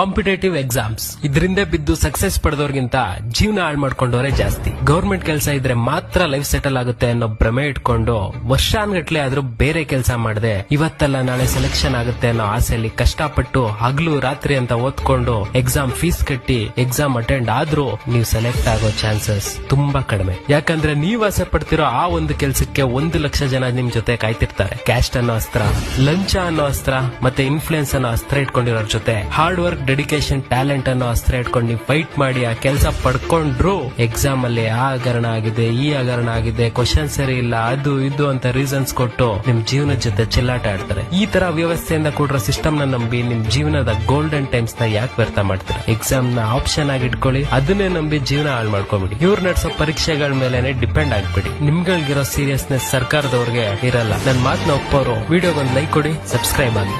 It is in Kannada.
ಕಾಂಪಿಟೇಟಿವ್ ಎಕ್ಸಾಮ್ಸ್ ಇದರಿಂದ ಬಿದ್ದು ಸಕ್ಸಸ್ ಪಡೆದವ್ರಿಗಿಂತ ಜೀವನ ಹಾಳು ಮಾಡ್ಕೊಂಡವರೇ ಜಾಸ್ತಿ. ಗೌರ್ಮೆಂಟ್ ಕೆಲಸ ಇದ್ರೆ ಮಾತ್ರ ಲೈಫ್ ಸೆಟಲ್ ಆಗುತ್ತೆ ಅನ್ನೋ ಭ್ರಮೆ ಇಟ್ಕೊಂಡು ವರ್ಷಾನ್ಗಟ್ಲೆ ಆದ್ರೂ ಬೇರೆ ಕೆಲಸ ಮಾಡದೆ ಇವತ್ತಲ್ಲ ನಾಳೆ ಸೆಲೆಕ್ಷನ್ ಆಗುತ್ತೆ ಅನ್ನೋ ಆಸೆಯಲ್ಲಿ ಕಷ್ಟಪಟ್ಟು ಹಗಲು ರಾತ್ರಿ ಅಂತ ಓದ್ಕೊಂಡು ಎಕ್ಸಾಮ್ ಫೀಸ್ ಕಟ್ಟಿ ಎಕ್ಸಾಮ್ ಅಟೆಂಡ್ ಆದ್ರೂ ನೀವು ಸೆಲೆಕ್ಟ್ ಆಗೋ ಚಾನ್ಸಸ್ ತುಂಬಾ ಕಡಿಮೆ. ಯಾಕಂದ್ರೆ ನೀವು ಆಸೆ ಪಡ್ತಿರೋ ಆ ಒಂದು ಕೆಲಸಕ್ಕೆ ಒಂದು ಲಕ್ಷ ಜನ ನಿಮ್ ಜೊತೆ ಕಾಯ್ತಿರ್ತಾರೆ. ಕ್ಯಾಸ್ಟ್ ಅನ್ನೋ ಅಸ್ತ್ರ, ಲಂಚ ಅನ್ನೋ ಅಸ್ತ್ರ ಮತ್ತೆ ಇನ್ಫ್ಲೂಯೆನ್ಸ್ ಅನ್ನೋ ಅಸ್ತ್ರ ಇಟ್ಕೊಂಡಿರೋ ಜೊತೆ ಹಾರ್ಡ್ ವರ್ಕ್ ಡೆಡಿಕೇಶನ್ ಟ್ಯಾಲೆಂಟ್ ಅನ್ನೋ ಅಸ್ತ್ರ ಇಟ್ಕೊಂಡು ನೀವು ಫೈಟ್ ಮಾಡಿ ಆ ಕೆಲಸ ಪಡ್ಕೊಂಡ್ರು ಎಕ್ಸಾಮ್ ಅಲ್ಲಿ ಆ ಹಗರಣ ಆಗಿದೆ, ಈ ಹಗರಣ ಆಗಿದೆ ಕ್ವಶನ್ ಸರಿ ಇಲ್ಲ, ಅದು ಇದು ಅಂತ ರೀಸನ್ಸ್ ಕೊಟ್ಟು ನಿಮ್ ಜೀವನದ ಜೊತೆ ಚಿಲ್ಲಾಟ ಆಡ್ತಾರೆ. ಈ ತರ ವ್ಯವಸ್ಥೆಯಿಂದ ಕೂಡಿರೋ ಸಿಸ್ಟಮ್ನ ನಂಬಿ ನಿಮ್ ಜೀವನದ ಗೋಲ್ಡನ್ ಟೈಮ್ಸ್ನ ಯಾಕೆ ವ್ಯರ್ಥ ಮಾಡ್ತಾರೆ? ಎಕ್ಸಾಮ್ನ ಆಪ್ಷನ್ ಆಗಿ ಇಟ್ಕೊಳ್ಳಿ, ಅದನ್ನೇ ನಂಬಿ ಜೀವನ ಹಾಳು ಮಾಡ್ಕೊಬಿಡಿ ಇವ್ರು ನಡೆಸೋ ಪರೀಕ್ಷೆಗಳ ಮೇಲೆನೆ ಡಿಪೆಂಡ್ ಆಗ್ಬಿಡಿ. ನಿಮ್ಗಳಿಗಿರೋ ಸೀರಿಯಸ್ನೆಸ್ ಸರ್ಕಾರದವ್ರಿಗೆ ಇರಲ್ಲ. ನನ್ನ ಮಾತನ್ನ ಒಪ್ಪೋರು ವಿಡಿಯೋಗೊಂದು ಲೈಕ್ ಕೊಡಿ ಸಬ್ಸ್ಕ್ರೈಬ್ ಆಗಿ